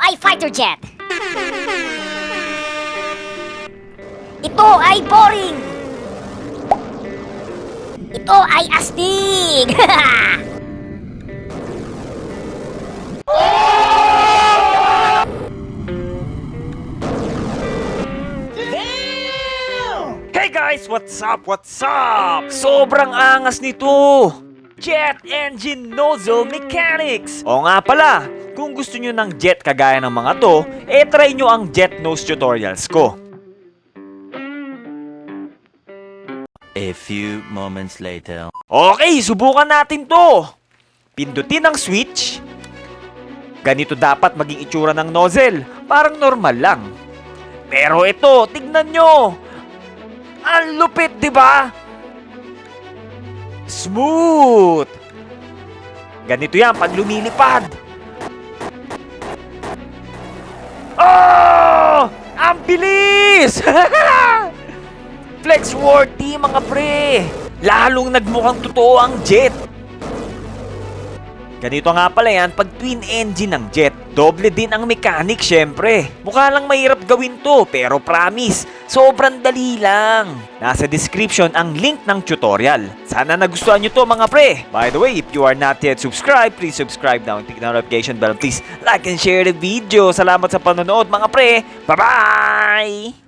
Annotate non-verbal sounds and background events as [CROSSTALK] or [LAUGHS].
ay fighter jet. Ito ay boring. Ito ay astig. Hey guys, what's up? What's up? Sobrang angas nito! Jet Engine Nozzle Mechanics! O nga pala, kung gusto nyo ng jet kagaya ng mga to, eh try nyo ang jet nose tutorials ko. A few moments later. Okay, subukan natin to! Pindutin ang switch. Ganito dapat maging itsura ng nozzle. Parang normal lang. Pero ito, tignan nyo! Ang lupit, di ba? Smooth! Ganito yan pag lumilipad. Oh! Ang bilis! [LAUGHS] Flex worthy mga pre! Lalong nagmukhang totoo ang jet. Ganito nga pala yan pag twin engine ng jet. Doble din ang mechanic syempre. Mukha lang mahirap gawin to pero promise, sobrang dali lang. Nasa description ang link ng tutorial. Sana nagustuhan nyo to mga pre. By the way, if you are not yet subscribed, please subscribe now and click the notification bell. Please like and share the video. Salamat sa panonood mga pre. Bye-bye!